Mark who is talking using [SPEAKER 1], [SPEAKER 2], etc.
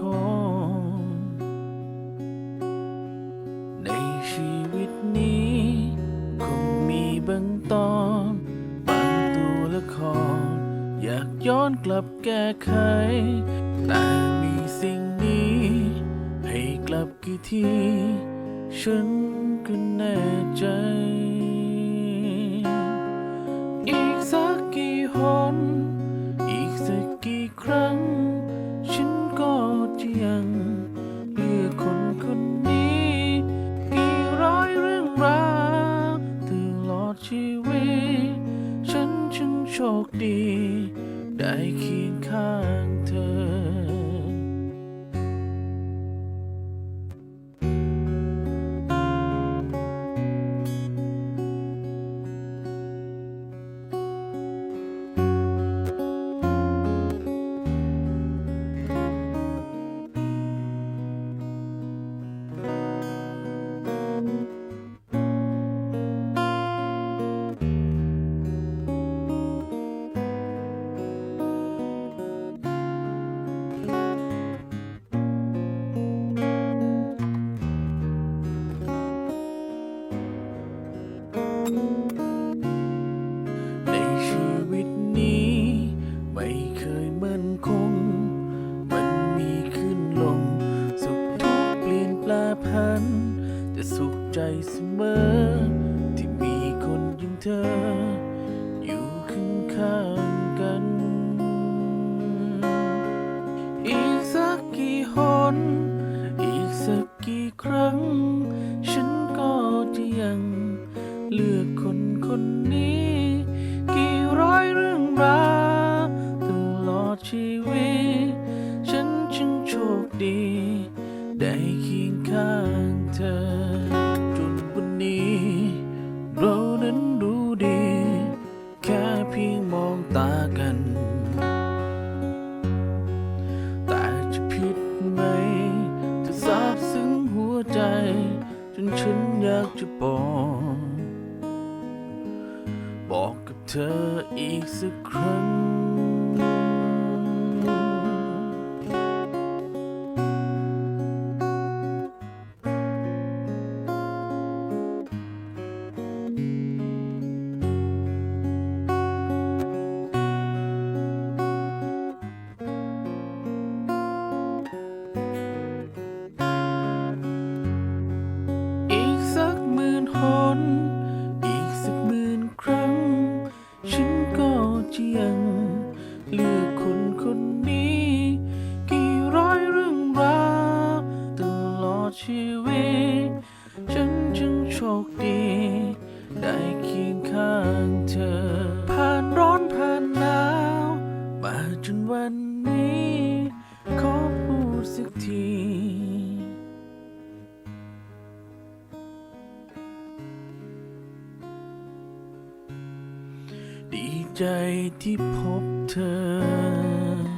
[SPEAKER 1] คง ในชีวิตนี้ คงมีบางตอนบางตัวละคร อยากย้อนกลับแก้ไข แต่มีสิ่งนี้ ให้กลับกี่ที ฉันก็แน่ใจ มอ ที่มีคนอย่างเธอ อยู่ข้างข้างๆกัน อีกสักกี่หน อีกสักกี่ครั้ง ฉันก็จะยังเลือกคนคนนี้ กี่ร้อยเรื่องราวตลอดชีวิต ฉันจึงโชคดี ได้เคียงข้างเธอ นอยากจะบอกบอกกับเธออีกสักครั้ง เลือกคนคนนี้ กี่ร้อยเรื่องราวตลอดชีวิต ฉันจึงโชคดี ได้เคียงข้างเธอ ผ่านร้อนผ่านหนาว มาจนวัน ใจที่พบเธอ